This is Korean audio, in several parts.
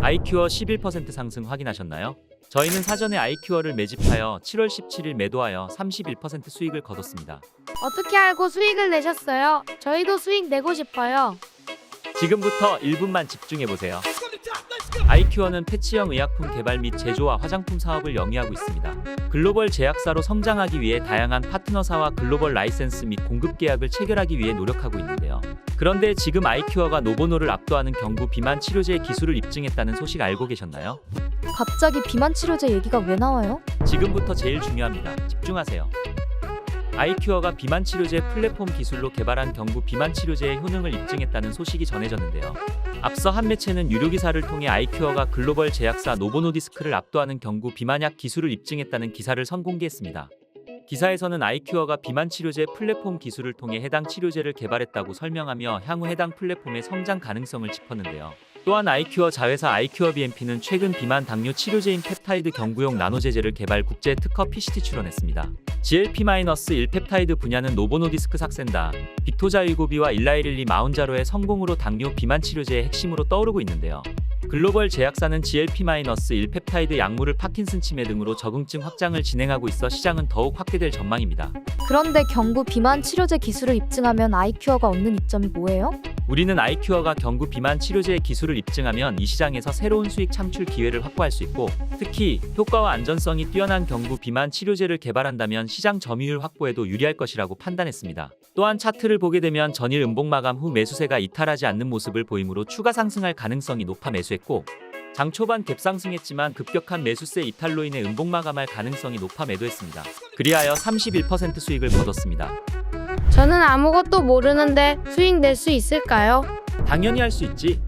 아이큐어 11% 상승 확인하셨나요? 저희는 사전에 아이큐어를 매집하여 7월 17일 매도하여 31% 수익을 거뒀습니다. 어떻게 알고 수익을 내셨어요? 저희도 수익 내고 싶어요. 지금부터 1분만 집중해 보세요. 아이큐어는 패치형 의약품 개발 및 제조와 화장품 사업을 영위하고 있습니다. 글로벌 제약사로 성장하기 위해 다양한 파트너사와 글로벌 라이센스 및 공급 계약을 체결하기 위해 노력하고 있는데요. 그런데 지금 아이큐어가 노보노를 압도하는 경구 비만 치료제 기술을 입증했다는 소식 알고 계셨나요? 갑자기 비만 치료제 얘기가 왜 나와요? 지금부터 제일 중요합니다. 집중하세요. 아이큐어가 비만 치료제 플랫폼 기술로 개발한 경구 비만 치료제의 효능을 입증했다는 소식이 전해졌는데요. 앞서 한 매체는 유료 기사를 통해 아이큐어가 글로벌 제약사 노보노디스크를 압도하는 경구 비만약 기술을 입증했다는 기사를 선공개했습니다. 기사에서는 아이큐어가 비만 치료제 플랫폼 기술을 통해 해당 치료제를 개발했다고 설명하며 향후 해당 플랫폼의 성장 가능성을 짚었는데요. 또한 아이큐어 자회사 아이큐어 BMP는 최근 비만 당뇨 치료제인 펩타이드 경구용 나노제제를 개발 국제 특허 PCT 출원했습니다. GLP-1 펩타이드 분야는 노보노디스크 삭센다, 빅토자 일고비와 일라이릴리 마운자로의 성공으로 당뇨 비만 치료제의 핵심으로 떠오르고 있는데요. 글로벌 제약사는 GLP-1 펩타이드 약물을 파킨슨 치매 등으로 적응증 확장을 진행하고 있어 시장은 더욱 확대될 전망입니다. 그런데 경구 비만 치료제 기술을 입증하면 아이큐어가 얻는 이점이 뭐예요? 우리는 아이큐어가 경구 비만 치료제의 기술을 입증하면 이 시장에서 새로운 수익 창출 기회를 확보할 수 있고 특히 효과와 안전성이 뛰어난 경구 비만 치료제를 개발한다면 시장 점유율 확보에도 유리할 것이라고 판단했습니다. 또한 차트를 보게 되면 전일 음봉 마감 후 매수세가 이탈하지 않는 모습을 보이므로 추가 상승할 가능성이 높아 매수했고 장 초반 갭상승했지만 급격한 매수세 이탈로 인해 음봉 마감할 가능성이 높아 매도했습니다. 그리하여 31% 수익을 거뒀습니다. 저는 아무것도 모르는데 수익 낼 수 있을까요? 당연히 할 수 있지.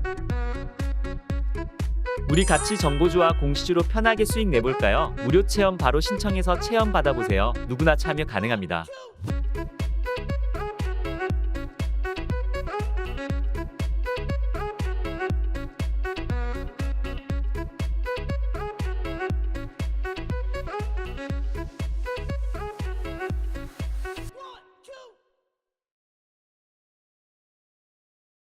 우리 같이 정보주와 공시주로 편하게 수익 내볼까요? 무료 체험 바로 신청해서 체험 받아보세요. 누구나 참여 가능합니다.